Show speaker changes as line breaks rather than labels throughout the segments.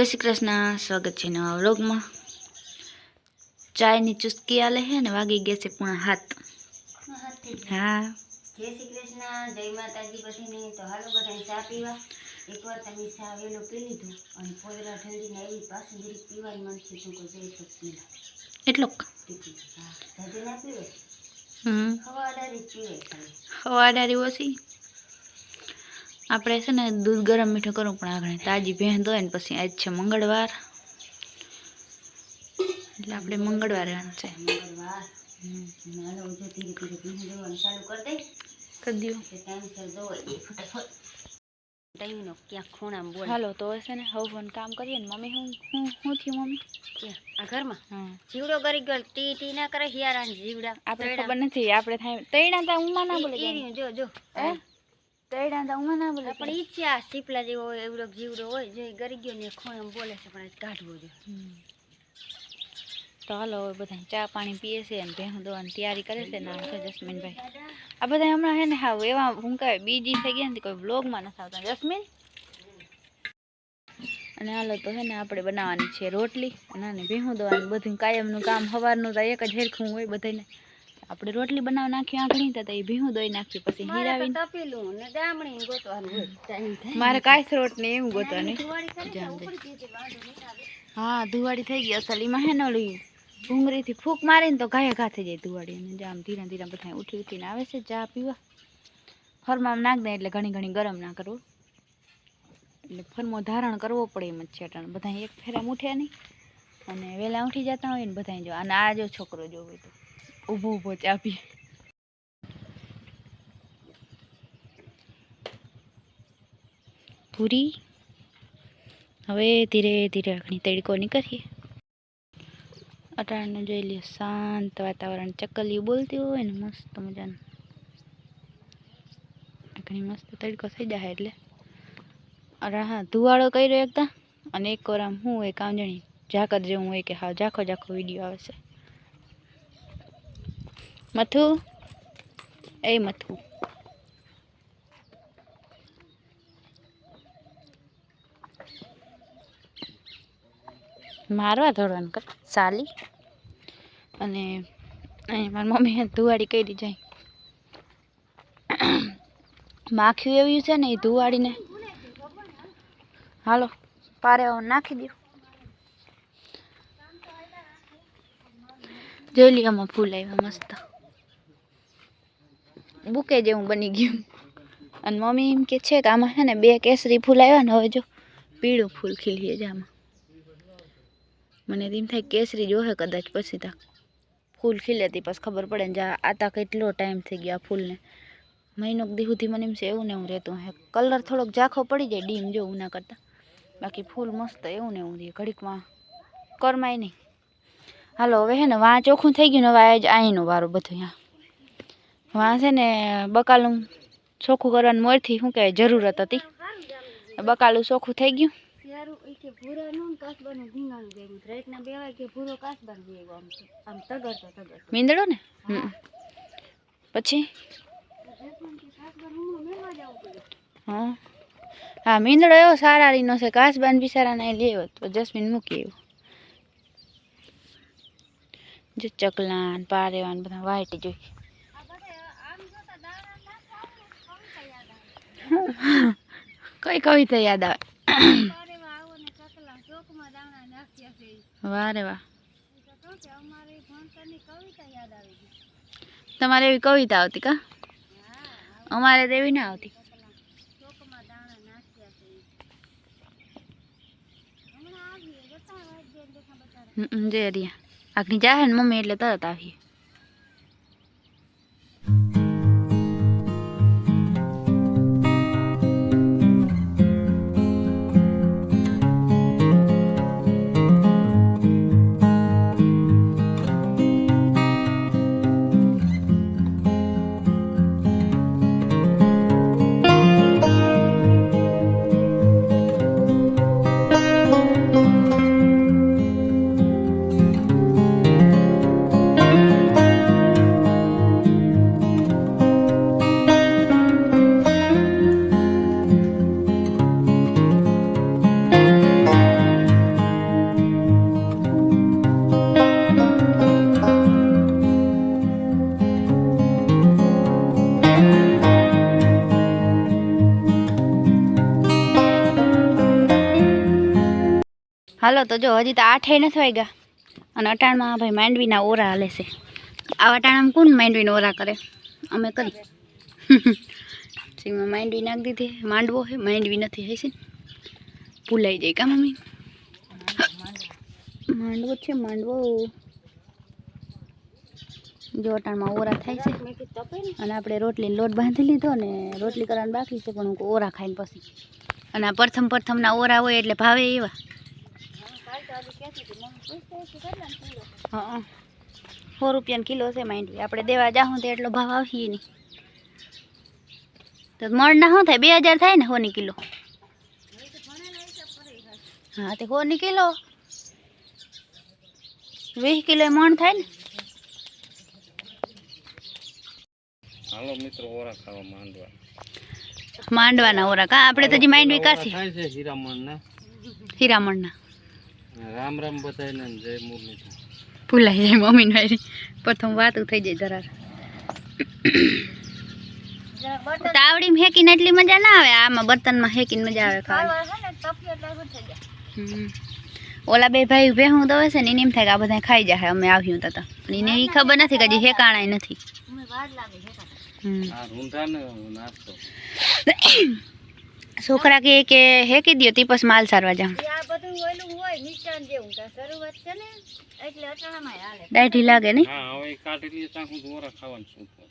જય શ્રી કૃષ્ણ. સ્વાગત છે નવા વ્લોગમાં. ચાયની ચુસ્કી આલે છે ને વાગી ગયા છે પૂણા હાથ. હા.
જય શ્રી કૃષ્ણ. જય માતાજી બધીને તો હાલો બધા ચા પીવા. એકવાર તમે ચા વેલો પી લીધું અને પોદરા ઠંડીને એવી પાછું જરીક પીવાની મન છે શું કોઈ જય શક્તિ
એટલો
હા. જાજુ ના પીવે?
હમ.
જ પીવે
હવાડારી ઓછી? આપણે છે ને દૂધ ગરમ મીઠું કરવું પણ આગળ તાજી ભેંસ હોય ને પછી આજ છે મંગળવાર. એટલે આપણે મંગળવારે છે.
હાલો
તો છે ને હવે ફોન કામ કરીએ ને મમ્મી હું હું થયું મમ્મી?
આ ઘરમાં? જીવડો કરી ગયો ટી ટી ના કરે હિયારા જીવડા
આપણે ખબર નથી આપણે થાય તૈણા તા ઉમા ના બોલે
ઈ- ઈ રહ્યું, જો જો.
હે? તૈણા તા ઉમા ના બોલે
આપણે ઈ જ છે આ સીપલા જેવો એવડો જીવડો હોય જે ગરી ગયો ને એ ખૂણે બોલે છે પણ કાઢવો જોઈએ
તો હાલો હવે બધા ચા પાણી પીએ છે અને ભેહું દોવાની તૈયારી કરે છે ને છે જસ્મીનભાઈ. આ બધા હમણાં હે ને હાવ એવા હું કહે બીજી થઈ ગયા ને કોઈ બ્લોગમાં નથી આવતા. જસ્મીન? અને હાલો તો હે ને આપણે બનાવવાની છે રોટલી અને ભેહું દોવાનું. બધું કાયમનું કામ સવારનું તો એક જ હેરખું હોય બધાને આપણે રોટલી બનાવી નાખી આંખણી તો એ ભીહું દોઈ નાખી પછી હીરાવીને.
તપેલું ને દામણી ગોતવાનું
મારે કાંઈ થ્રોટ ને એમ ગોતવાની. હા ધુવાડી થઈ ગઈ અસલ. એમાં હે ને ઓલી ભૂંગળીથી ફૂંક મારીને તો ગાય ઘા થઈ જાય ધુવાડી અને જામ ધીરે ધીરે બધા ઉઠી ઉઠીને આવે છે ચા પીવા. ફરમામાં નાખ દે એટલે ઘણી ઘણી ગરમ ના કરવું એટલે ફરમો ધારણ કરવો પડે એમ જ છે અટાણે. બધા એક ફેરા ઉઠ્યા નહીં. અને વહેલા ઉઠી જતા હોય ને બધા જો. અને આ જો છોકરો જો હોય તો. ઊભો ઊભો ચા પૂરી. હવે ધીરે ધીરે આખણી તડકો નીકળીએ. અટાણને જોઈ લઈએ શાંત વાતાવરણ, ચકલીઓ બોલતી હોય ને મસ્ત મજાનું. આખણી મસ્ત તડકો થઈ જાય એટલે. અરે હા ધુવાળો કર્યો હતા અને એક વાર આમ એક કામજણી ઝાકર જેવું હોય કે હા, ઝાખો ઝાખો વીડિયો આવે છે. મથુ? એ મથુ. મારવા ધોરવાનું કર સાલી? અને અહીં મારી મમ્મીએ ધુવાડી કરી જાય. માખ્યું એવું છે ને એ ધુવાડીને. હાલો, પારે નાખી દઉં. જોઈ લી આમાં ફૂલ આવ્યા મસ્ત. બુકે જેવું બની ગયું. અને મમ્મી એમ કે છે કે આમાં છે ને બે કેસરી ફૂલ આવ્યા ને હવે જો પીળું ફૂલ ખીલીએ છે આમાં. મને તો એમ થાય કેસરી જોહે કદાચ પછી તા ફૂલ ખીલેતી પછી ખબર પડે ને જા આતા કેટલો ટાઈમ થઈ ગયો આ ફૂલને. મહિનો દી સુધી મને એમ છે એવું ને એવું રહેતું હે કલર થોડોક ઝાખો પડી જાય ડીમ જો ના કરતાં. બાકી ફૂલ મસ્ત એવું ને એવું રહે. ઘડીકમાં કરમાય નહીં. હાલો, હવે હે ને વાં ચોખ્ખું થઈ ગયું ને હવે આજ અહીંનો વારો બધો અહીંયા. વાં છે ને બકાલું ચોખ્ખું કરવાની મોરથી શું કહેવાય જરૂરત હતી. બકાલું ચોખ્ખું થઈ ગયું.
કાસબાનું કાસબાનું.
મીંદડો ને. પછી? હા. હા મીંદડો એવો સારા રીનો છે. કાચબાન બિચારાને લેવો તો જસ્મીન મૂકી આવ્યો. જો ચકલા ને પારેવા બધા વાઈટ જોઈ. કઈ કવિતા યાદ આવે? વાહ રે વાહ. તમારે એવી કવિતા આવતી કા? અમારે તો એવી ના આવતી. જે રિયા આગની જાહે ને મમ્મી એટલે તરત આવીએ. હાલો તો જો, હજી તો આઠે નથી વાગ્યા. અને અટાણમાં ભાઈ માંડવીના ઓરા હાલે છે. આ અટાણામાં કોણ માંડવીના ઓરા કરે? અમે કરી. સીમાં માંડવી નાખી દીધી. માંડવો છે, માંડવી નથી, હશે ભૂલાઈ જાય કા મમ્મી? માંડવો છે, માંડવો. જો અટાણમાં ઓરા થાય છે. અને આપણે રોટલી લોટ બાંધી લીધો ને, રોટલી કરવાનું બાકી છે, પણ હું ઓરા ખાઈને પછી. અને આ પ્રથમ પ્રથમના ઓરા હોય એટલે ભાવે એવા. હા સો રૂપિયાનો કિલો છે માંડવી. આપણે દેવા જાઉં તો એટલો ભાવ આવશે નહીં. તો મણના શું થાય? બે હજાર થાય ને સોની કિલો. હા તે સોની કિલો. વીસ કિલો મણ થાય ને.
હાલો મિત્રો ઓરા ખાવા માંડવા.
માંડવાના ઓરા. કા આપણે તો હજી માંડવી કાશી.
થાય છે હીરામણ ને
હીરામણના
રામ રામ બધાને ને જય મુરલી
ભૂલાઈ જાય મમ્મીને હારી. પ્રથમ વાતું થઈ જાય ધરાર તાવડીમાં હેકીને એટલી મજા ના આવે. આમાં બર્તનમાં હેકીને મજા આવે ખાવાની.
ને.
ઓલા બે ભાઈ ભેહું દવે છે ને એને એમ થાય કે આ બધા ખાઈ જાય અમે આવ્યું તા પણ એને ઈ ખબર નથી કે હજી હેકાણાય નથી.
ને
છોકરા કે કે હેકી દ્યો તી પછી માલ સારવા જાઉં.
એ આ બધું ઓયલું હોય મિષ્ટાન જેવું કે શરૂઆત છે ને એટલે અટાણામાં હાલે
દાઢી લાગે ને?
હા હવે ઈ કાઢી લઈએ ત્યાં સુધી ઓરા ખાવાનું શું થાય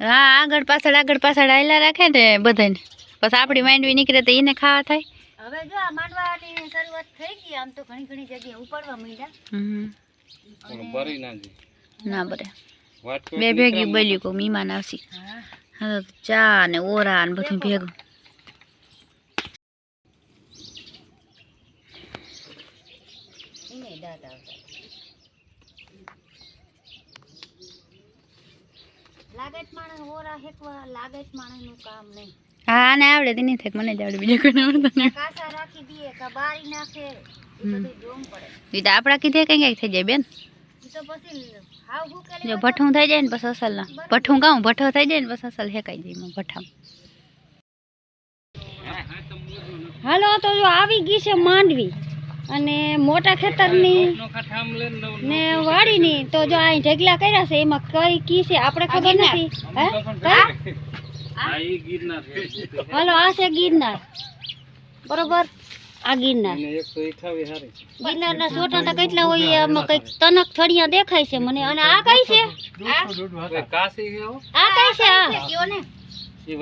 હા આગળ પાછળ આગળ પાછળ આયલા રાખે ને બધાને. પછી આપણી માંડવી નીકળે તો એને ખાવા થાય.
હવે જો આ માંડવાની શરૂઆત થઈ ગઈ આમ તો ઘણી ઘણી જગ્યાએ ઉપાડવા માંડ્યા.
હમ.
પણ બરી ના જાય
ના બરે.
વાટકો
બે ભેગી બોલ્યું કહું મીમાન આવશે.
હા.
હા તો ચા ને ઓરા ને બધું ભેગું
એને દાંત આવતા લાગે માણસ ઓરા હેકવા લાગે માણસનું કામ નહીં.
હા આને આવડે તે નહીં થાય મને જ આવડે બીજું કોઈ આવડતું નહીં
કાસા રાખી દઈએ કે બારી નાખે એ બધું જોવું પડે.
એ તો આપણા કીધે કઈ કઈ થઈ જાય બેન.
ઈ તો પછી હાવ ભૂકેલી
જો ભઠ્ઠું થઈ જાય ને બસ અસલ ના ભઠ્ઠું ગાઉં ભઠ્ઠો થઈ જાય ને બસ અસલ હેકાઈ જાય એમાં
હાલો તો જો આવી ગઈ છે માંડવી. અને મોટા ખેતરની
નો ખાઠામ લે ને
વાડીની તો જો આ ઢગલા કર્યા છે એમાં કઈ કી છે આપણે ખબર નથી. હાલો આ છે ગિરનાર. બરોબર? આ ગિરનાર.
ગિરનાર
ના સોટા તો કેટલા હોય એમાં આમાં કંઈક તનક થડિયા દેખાય છે મને. અને આ કઈ છે? આ? કઈ છે? આ
ઈ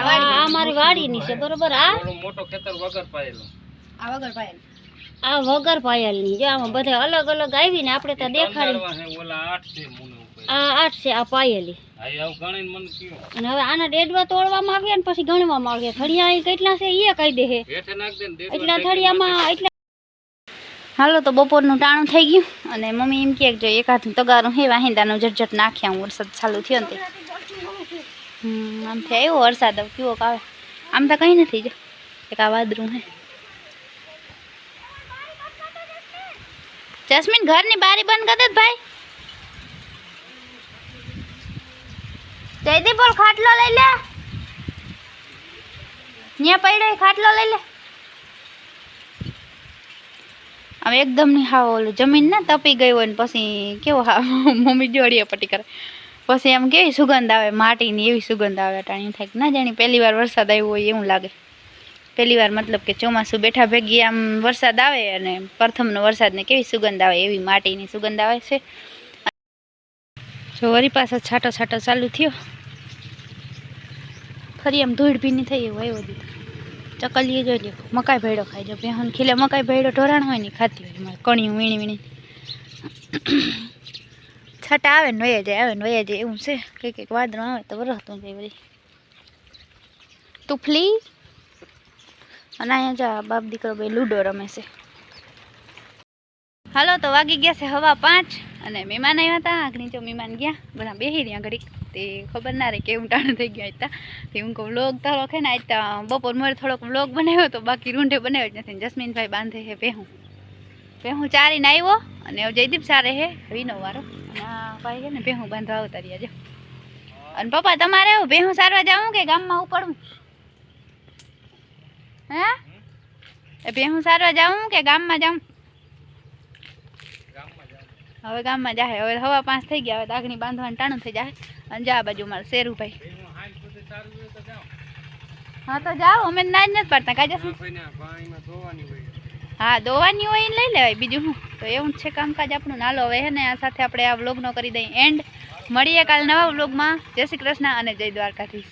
આ આ મારી વાડીની છે બરોબર? આ?
મોટો ખેતર વગર પાયેલો.
આ વગર પાયલની જો આમાં બધા અલગ અલગ આવીને આપણે તો દેખાડી. આ આઠ છે આ પાયેલી.
આ આવું
અને હવે આના ડેડવા તોડવામાં આવ્યા ને પછી ગણવામાં આવ્યા. અહીં કેટલા છે એ કહી દે
ને
એટલા થડિયામાં એટલા
હાલો તો બપોરનું ટાણું થઈ ગયું. અને મમ્મી એમ કહે કે જો એકાદ તગારું હે વાહિંદાનું ઝટઝટ નાખ્યા હું વરસાદ ચાલુ થયો ને આમ આમથી આવ્યો વરસાદ કેવો આવે આમ તો કંઈ નથી જો. એક આ વાદરું હે. જસ્મીન ઘરની બારી બંધ કરી દે ભાઈ. જયદીપ બોલ, ખાટલો લઈ લે. ત્યાં પડ્યો ખાટલો લઈ લે. હવે એકદમની હાવ ઓલું જમીન ને તપી ગઈ હોય ને પછી કેવો હા મમ્મી જોડીએ પટ્ટી કરે. પછી આમ કેવી સુગંધ આવે, માટીની એવી સુગંધ આવે, અટાણી થાય ના જાણી પહેલી વાર વરસાદ આવ્યો હોય એવું લાગે. પહેલી વાર મતલબ કે ચોમાસું બેઠા ભેગી આમ વરસાદ આવે અને પ્રથમનો વરસાદને કેવી સુગંધ આવે એવી માટીની સુગંધ આવે છે. જો વરી પાસે છાંટો છાંટો ચાલુ થયો. ફરી આમ ધૂળ ભીની થઈ એવું આવ્યો દીધો ચકલીએ જોઈ લ્યો, મકાઈ ભેડો ખાઈ જો બેહન ખીલે મકાઈ ભેડો ઢોરાણ હોય ને ખાતી હોય. કણી વીણી વીણી. છાંટા આવે ને વયા જાય, આવે ને વયા જાય એવું છે. કંઈક કંઈક વાદળું આવે તો વરસતું જાય વળી તુફલી? અને અહીંયા જા બાપ દીકરો ભાઈ લૂડો રમે છે. હાલો, તો વાગી ગયા છે હવા પાંચ અને મહેમાન આવ્યા હતા. આગળ જો મહેમાન ગયા, બધા બેસી રહ્યા ઘડીક. તે ખબર ના રહી કેવું ટાણું થઈ ગયા હતા તે. હું કહું વ્લોગ તો છે ને આજ બપોર મોરે થોડોક વ્લોગ બનાવ્યો તો બાકી રૂંઢે બનાવ્યો જ નથી જસ્મીનભાઈ બાંધે છે ભેહું ભેહું ચારીને આવ્યો અને જયદીપ સારે હે, વિનો વારો. અને ભાઈ ને ભેહું બાંધવા આવતા રહ્યા જો અને પપ્પા, તમારે એવું ભેહું સારવા જાવું કે ગામમાં ઉપડવું? હે? એ ભેહું સારવા જાઉં કે ગામમાં જાઉં? હવે ગામમાં જાહે. હવે હવા પાંચ થઈ ગયા. હવે દાગણી બાંધવાનું ટાણું થઈ જાય અને જા બાજુ મારે શેરુભાઈ. હા, તો જાઓ. અમે ના જ નથી પાડતા. કાજે હા, દોવાની હોય લઈ લેવાય. બીજું શું? તો એવું છે કામકાજ આપણું. નાલો હવે હે ને આ સાથે આપણે આ વ્લોગનો કરી દઈએ એન્ડ મળીએ કાલ નવા વ્લોગમાં. જય શ્રી કૃષ્ણ અને જય દ્વારકાધીશ.